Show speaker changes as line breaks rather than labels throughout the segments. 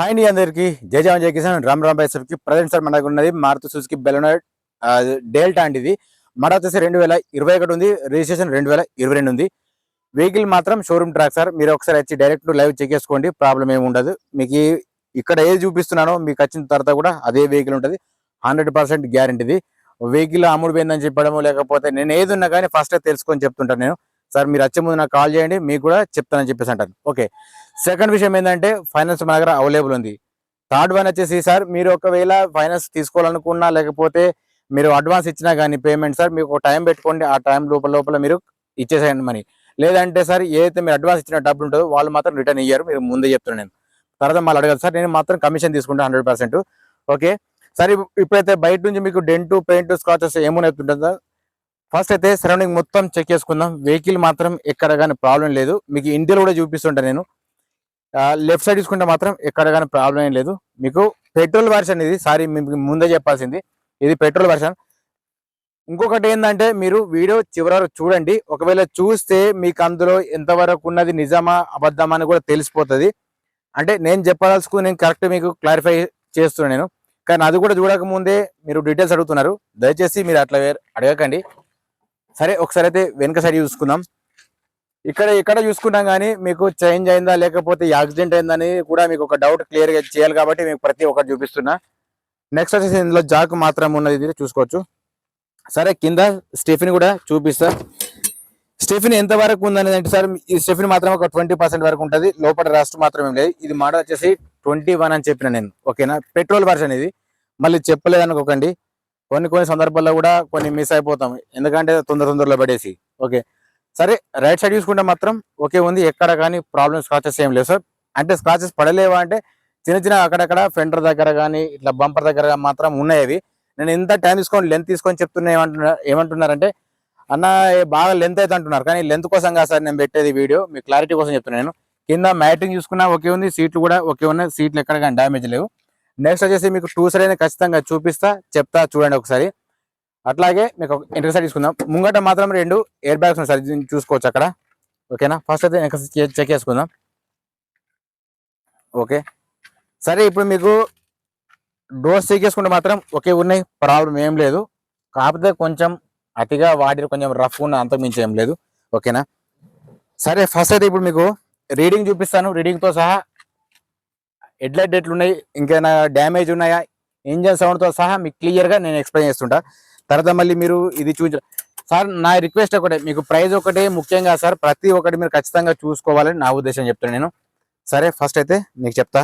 Hi అండి అందరికి. జై జవాన్ జై కిసాన్. రామ్ రామ్ బాయ్ సార్కి ప్రజెంట్ సార్ మనకు ఉన్నది మారుతి సుజుకి బెలనోడ్ డేల్టా అండి ఇది. మడ వచ్చేసి రెండు వేల ఇరవై ఒకటి ఉంది. రిజిస్ట్రేషన్ రెండు వేల ఇరవై రెండు ఉంది. వెహికల్ మాత్రం షోరూమ్ ట్రాక్ సార్. మీరు ఒకసారి వచ్చి డైరెక్ట్ లైవ్ చెక్ చేసుకోండి. ప్రాబ్లం ఏమి ఉండదు. మీకు ఇక్కడ ఏది చూపిస్తున్నానో మీకు వచ్చిన తర్వాత కూడా అదే వెహికల్ ఉంటుంది. హండ్రెడ్ పర్సెంట్ గ్యారంటీది వెహికల్ అమ్ముడు పోయిందని చెప్పడము లేకపోతే నేను ఏది ఉన్నా కానీ ఫస్ట్ తెలుసుకొని చెప్తుంటాను నేను. సార్ మీరు వచ్చే ముందు నాకు కాల్ చేయండి. మీకు కూడా చెప్తానని చెప్పేసి అంటాను. ఓకే. సెకండ్ విషయం ఏంటంటే ఫైనాన్స్ మన దగ్గర అవైలబుల్ ఉంది. థర్డ్ వన్ వచ్చేసి సార్ మీరు ఒకవేళ ఫైనాన్స్ తీసుకోవాలనుకున్నా లేకపోతే మీరు అడ్వాన్స్ ఇచ్చినా కానీ పేమెంట్ సార్ మీకు ఒక టైం పెట్టుకోండి. ఆ టైం లోపల లోపల మీరు ఇచ్చేసేయండి మనీ. లేదంటే సార్ ఏదైతే మీరు అడ్వాన్స్ ఇచ్చిన డబ్బులు ఉంటుందో వాళ్ళు మాత్రం రిటర్న్ ఇయ్యారు. మీరు ముందే చెప్తున్నాను నేను. తర్వాత మళ్ళీ అడగదు సార్ నేను మాత్రం కమిషన్ తీసుకుంటాను హండ్రెడ్ పర్సెంట్. ఓకే? సార్ ఇప్పుడైతే బయట నుంచి మీకు డెంటు పెయింట్ స్కాచెస్ ఏమున్నట్టుంటుందో ఫస్ట్ అయితే సరౌండింగ్ మొత్తం చెక్ చేసుకుందాం. వెహికల్ మాత్రం ఎక్కడ కానీ ప్రాబ్లం లేదు. మీకు ఇండియాలో కూడా చూపిస్తుంటా నేను. లెఫ్ట్ సైడ్ చూసుకుంటే మాత్రం ఎక్కడ కానీ ప్రాబ్లం ఏం లేదు. మీకు పెట్రోల్ వర్షన్ ఇది. సారీ మీకు ముందే చెప్పాల్సింది. ఇది పెట్రోల్ వర్షన్ ఇంకొకటి ఏంటంటే మీరు వీడియో చివరి వరకు చూడండి. ఒకవేళ చూస్తే మీకు అందులో ఎంతవరకు ఉన్నది నిజమా అబద్ధమా అని కూడా తెలిసిపోతుంది. అంటే నేను చెప్పదలుచుకుని నేను కరెక్ట్ మీకు క్లారిఫై చేస్తున్నాను నేను. కానీ అది కూడా చూడకముందే మీరు డీటెయిల్స్ అడుగుతున్నారు. దయచేసి మీరు అట్లా అడగకండి. సరే ఒకసారి అయితే వెనుక సైడ్ చూసుకుందాం. ఇక్కడ ఇక్కడ చూసుకున్నాం కానీ మీకు చేంజ్ అయిందా లేకపోతే యాక్సిడెంట్ అయిందని కూడా మీకు ఒక డౌట్ క్లియర్గా చేయాలి కాబట్టి మీకు ప్రతి ఒక్కటి చూపిస్తున్నా. నెక్స్ట్ వచ్చేసి ఇందులో జాక్ మాత్రం ఉన్నది ఇది చూసుకోవచ్చు. సరే కింద స్టెఫిన్ కూడా చూపిస్తా. స్టెఫిన్ ఎంత వరకు ఉందనేది అంటే సార్ ఈ స్టెఫిన్ మాత్రం ఒక ట్వంటీ పర్సెంట్ వరకు ఉంటుంది. లోపల రస్ట్ మాత్రం ఏం లేదు. ఇది మోడల్ వచ్చేసి ట్వంటీ వన్ అని చెప్పిన నేను ఓకేనా? పెట్రోల్ వర్షన్ ఇది. మళ్ళీ చెప్పలేదు అనుకోకండి. కొన్ని కొన్ని సందర్భాల్లో కూడా కొన్ని మిస్ అయిపోతాం. ఎందుకంటే తొందర తొందరలో పడేసి ఓకే. సరే రైట్ సైడ్ చూసుకుంటే మాత్రం ఓకే ఉంది. ఎక్కడ కానీ ప్రాబ్లమ్ స్క్రాచెస్ ఏం లేవు సార్ అంటే స్క్రాచెస్ పడలేవా అంటే చిన్న చిన్న అక్కడక్కడ ఫెండర్ దగ్గర కానీ ఇట్లా బంపర్ దగ్గర మాత్రం ఉన్నాయి నేను ఎంత టైం తీసుకొని లెంత్ తీసుకొని చెప్తున్నా ఏమంటున్నా ఏమంటున్నారంటే అన్న బాగా లెంత్ అయితే అంటున్నారు. కానీ లెంత్ కోసం కాదు సార్ నేను పెట్టేది వీడియో మీ క్లారిటీ కోసం చెప్తున్నాను నేను. కింద మ్యాటింగ్ చూసుకున్నా ఓకే ఉంది. సీట్లు కూడా ఓకే ఉన్నాయి. సీట్లు ఎక్కడ కానీ డ్యామేజ్ లేవు. నెక్స్ట్ వచ్చేసి మీకు టూ సైడ్ అయినా ఖచ్చితంగా చూపిస్తా చెప్తా చూడండి ఒకసారి. అట్లాగే మీకు వెనక సైడ్ తీసుకుందాం. ముంగట మాత్రం రెండు ఎయిర్ బ్యాగ్స్ ఉన్నాయి సార్. చూసుకోవచ్చు అక్కడ. ఓకేనా? ఫస్ట్ అయితే వెనక చెక్ చేసుకుందాం. ఓకే. సరే ఇప్పుడు మీకు డోర్స్ చెక్ చేసుకుంటే మాత్రం ఒకే ఉన్నాయి. ప్రాబ్లం ఏం లేదు. కాకపోతే కొంచెం అతిగా వాడి కొంచెం రఫ్ ఉన్న అంత మించి ఏం లేదు. ఓకేనా? సరే ఫస్ట్ అయితే ఇప్పుడు మీకు రీడింగ్ చూపిస్తాను. రీడింగ్తో సహా హెడ్లైట్ ఎట్లున్నాయి ఇంకేమైనా డ్యామేజ్ ఉన్నాయా? ఇంజన్ సౌండ్తో సహా మీకు క్లియర్గా నేను ఎక్స్ప్లెయిన్ చేస్తుంటా. తర్వాత మళ్ళీ మీరు ఇది చూపించ సార్ నా రిక్వెస్ట్ ఒకటే మీకు ప్రైజ్ ఒకటే ముఖ్యంగా సార్ ప్రతి ఒక్కటి మీరు ఖచ్చితంగా చూసుకోవాలని నా ఉద్దేశం చెప్తాను నేను. సరే ఫస్ట్ అయితే మీకు చెప్తా.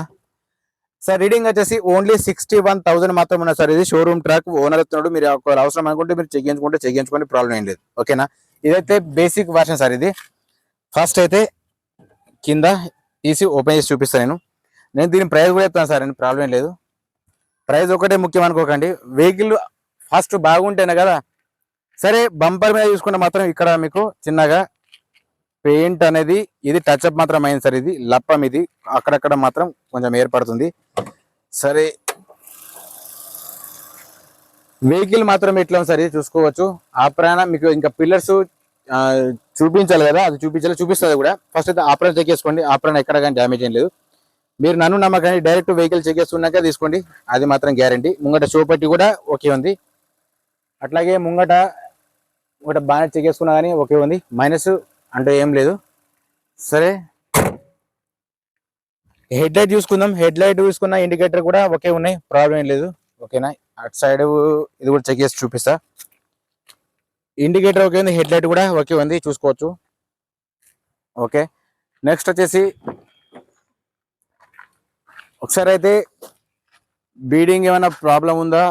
సార్ రీడింగ్ వచ్చేసి ఓన్లీ సిక్స్టీ వన్ థౌసండ్ మాత్రం ఉన్నది సార్. ఇది షోరూమ్ ట్రాక్ ఓనర్ వస్తున్నాడు. మీరు ఒకవేళ అవసరం అనుకుంటే మీరు చెక్కించుకుంటే చెక్కించుకోండి ప్రాబ్లం ఏం లేదు. ఓకేనా? ఇదైతే బేసిక్ వర్షన్ సార్ ఇది. ఫస్ట్ అయితే కింద తీసి ఓపెన్ చేసి చూపిస్తాను నేను. నేను దీని ప్రైస్ కూడా చెప్తాను సార్ ప్రాబ్లం ఏం లేదు. ప్రైస్ ఒకటే ముఖ్యం అనుకోకండి. వెహికల్ ఫస్ట్ బాగుంటేనే కదా. సరే బంపర్ మీద చూసుకుంటే మాత్రం ఇక్కడ మీకు చిన్నగా పెయింట్ అనేది ఇది టచ్ అప్ మాత్రం అయింది సార్ ఇది. లప్పం ఇది. అక్కడక్కడ మాత్రం కొంచెం ఏర్పడుతుంది. సరే. వెహికల్ మాత్రం ఎట్లా సరే సార్ ఇది చూసుకోవచ్చు. మీకు ఇంకా పిల్లర్స్ చూపించాలి కదా. అది చూపించాలి చూపిస్తుంది కూడా. ఫస్ట్ అయితే ఆప్రాన్ చెక్ చేసుకోండి. ఆ ప్రయాణం ఎక్కడ కానీ డ్యామేజ్ ఏం లేదు. మీరు నన్ను నమ్మకండి డైరెక్ట్ వెహికల్ చెక్ చేసుకున్నాక తీసుకోండి. అది మాత్రం గ్యారంటీ ముంగట షోపట్టి కూడా ఓకే ఉంది. అట్లాగే ముంగట ముంగట బాగానే చెక్ చేసుకున్నా కానీ ఓకే ఉంది. మైనస్ అంటే ఏం లేదు. సరే. హెడ్ లైట్ చూసుకుందాం. హెడ్ లైట్ చూసుకున్న ఇండికేటర్ కూడా ఒకే ఉన్నాయి. ప్రాబ్లం ఏం లేదు. ఓకేనా అటు సైడ్ ఇది కూడా చెక్ చేసి చూపిస్తా. ఇండికేటర్ ఓకే ఉంది. హెడ్ లైట్ కూడా ఓకే ఉంది. చూసుకోవచ్చు. ఓకే నెక్స్ట్ వచ్చేసి ఒకసారి అయితే బీడింగ్ ఏమైనా ప్రాబ్లం ఉందా?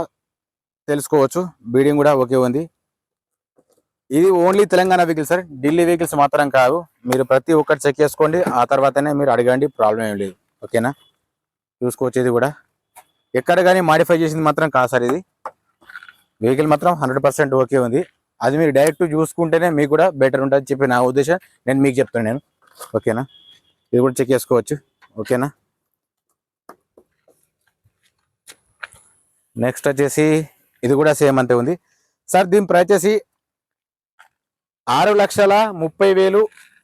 తెలుసుకోవచ్చు. బీడింగ్ కూడా ఓకే ఉంది. ఇది only Telangana vehicle sir Delhi vehicles మాత్రం కాదు. మీరు ప్రతి ఒక్కటి చెక్ చేసుకోండి. ఆ తర్వాతనే మీరు అడగండి. ప్రాబ్లం ఏం లేదు. ఓకేనా చూసుకోవచ్చు ఇది కూడా. ఎక్కడ కానీ మాడిఫై చేసింది మాత్రం కాదు సార్ ఇది. వెహికల్ మాత్రం హండ్రెడ్ పర్సెంట్ ఓకే ఉంది. అది మీరు డైరెక్ట్ చూసుకుంటేనే మీకు కూడా బెటర్ ఉంటుంది చెప్పి నా ఉద్దేశం. నేను మీకు చెప్తాను నేను. ఓకేనా ఇది కూడా చెక్ చేసుకోవచ్చు. ఓకేనా నెక్స్ట్ వచ్చేసి ఇది కూడా సేమ్ అంతే ఉంది. సార్ దీని ప్రైస్ వచ్చేసి ఆరు లక్షల ముప్పై వేలు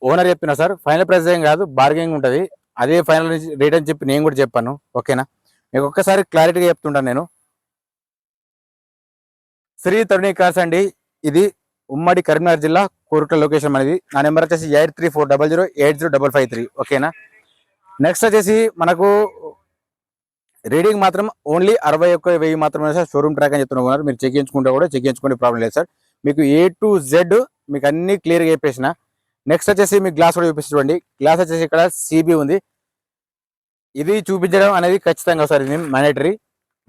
ఓనర్ చెప్పిన సార్ ఫైనల్ ప్రైస్ ఏం కాదు బార్గెనింగ్ ఉంటుంది. అదే ఫైనల్ రేట్ అని చెప్పి నేను కూడా చెప్పాను ఓకేనా? మీకు ఒక్కసారి క్లారిటీగా చెప్తుంటాను నేను. శ్రీ తరుణి కార్స్ అండి ఇది ఉమ్మడి కరీంనగర్ జిల్లా కోరుట్ల లొకేషన్ అనేది నా నెంబర్ వచ్చేసి eight three four double zero eight zero double five three ఓకేనా? నెక్స్ట్ వచ్చేసి మనకు రీడింగ్ మాత్రం ఓన్లీ అరవై ఒక్క వెయ్యి మాత్రమే సార్ షోరూమ్ ట్రాక్ అని చెప్తున్నారు మీరు చెక్ చేయించుకుంటే కూడా చెక్ చేయించుకునే ప్రాబ్లం లేదు సార్. మీకు ఏ టు జెడ్ మీకు అన్ని క్లియర్గా చెప్పేసిన. నెక్స్ట్ వచ్చేసి మీకు గ్లాస్ కూడా చూపిస్తుంది చూడండి. గ్లాస్ వచ్చేసి ఇక్కడ సిబి ఉంది. ఇది చూపించడం అనేది ఖచ్చితంగా సార్ ఇది మ్యానేటరీ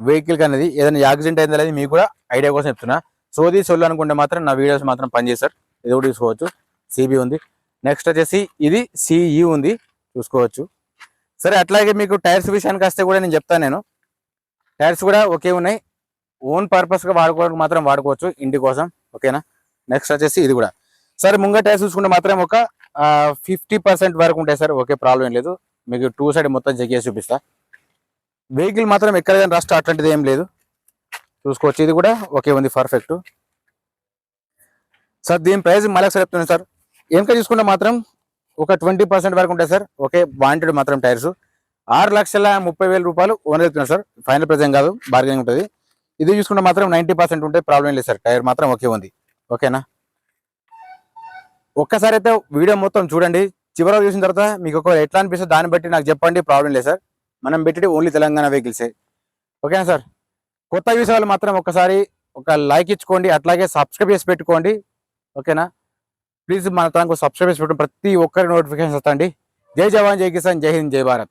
వెహికల్ అనేది ఏదైనా యాక్సిడెంట్ అయిందా అనేది మీకు కూడా ఐడియా కోసం చెప్తున్నా. సోది సొల్లు అనుకుంటే మాత్రం నా వీడియోస్ మాత్రం పనిచేస్తారు ఇది కూడా చూసుకోవచ్చు. సిబి ఉంది. నెక్స్ట్ వచ్చేసి ఇది సిఈ ఉంది. చూసుకోవచ్చు. సరే అట్లాగే మీకు టైర్స్ విషయానికి వస్తే కూడా నేను చెప్తాను నేను. టైర్స్ కూడా ఒకే ఉన్నాయి. ఓన్ పర్పస్గా వాడుకోవడానికి మాత్రం వాడుకోవచ్చు ఇంటి కోసం. ఓకేనా? నెక్స్ట్ వచ్చేసి ఇది కూడా. సరే ముంగ టైర్స్ చూసుకుంటే మాత్రం ఒక ఫిఫ్టీ పర్సెంట్ వరకు ఉంటాయి సార్. ఓకే ప్రాబ్లం ఏం లేదు. మీకు టూ సైడ్ మొత్తం చెక్ చేసి చూపిస్తా. వెహికల్ మాత్రం ఎక్కడ రస్ట్ అట్లాంటిది ఏం లేదు. చూసుకోవచ్చు. ఇది కూడా ఓకే ఉంది. పర్ఫెక్ట్. సార్ దీని ప్రైస్ మళ్ళీ ఒకసారి చెప్తున్నాను సార్. వెనక చూసుకుంటే మాత్రం ఒక ట్వంటీ పర్సెంట్ వరకు ఉంటాయి సార్. ఓకే వాంటెడ్ మాత్రం టైర్స్. ఆరు లక్షల ముప్పై వేల రూపాయలు ఓనర్ చెప్తున్నారు సార్. ఫైనల్ ప్రైజ్ ఏం కాదు బార్గెనింగ్ ఉంటుంది. ఇది చూసుకుంటే మాత్రం నైంటీ పర్సెంట్ ఉంటే ప్రాబ్లం లేదు సార్. టైర్ మాత్రం ఓకే ఉంది. ఓకేనా? ఒక్కసారి అయితే వీడియో మొత్తం చూడండి. చివరి చూసిన తర్వాత మీకు ఒక ఎట్లా అనిపిస్తుంది దాన్ని బట్టి నాకు చెప్పండి ప్రాబ్లం లేదు సార్. మనం పెట్టేది ఓన్లీ తెలంగాణ వెహికల్సే ఓకేనా సార్? కొత్త చూసే వాళ్ళు మాత్రం ఒకసారి ఒక లైక్ ఇచ్చుకోండి అట్లాగే సబ్స్క్రైబ్ చేసి పెట్టుకోండి. ఓకేనా? ప్లీజ్ మన తనకు సబ్స్క్రైబ్ చేసి ప్రతి ఒక్కరి నోటిఫికేషన్ వస్తాండి జై జవాన్ జై కిసాన్ జై హింద్ జై భారత్.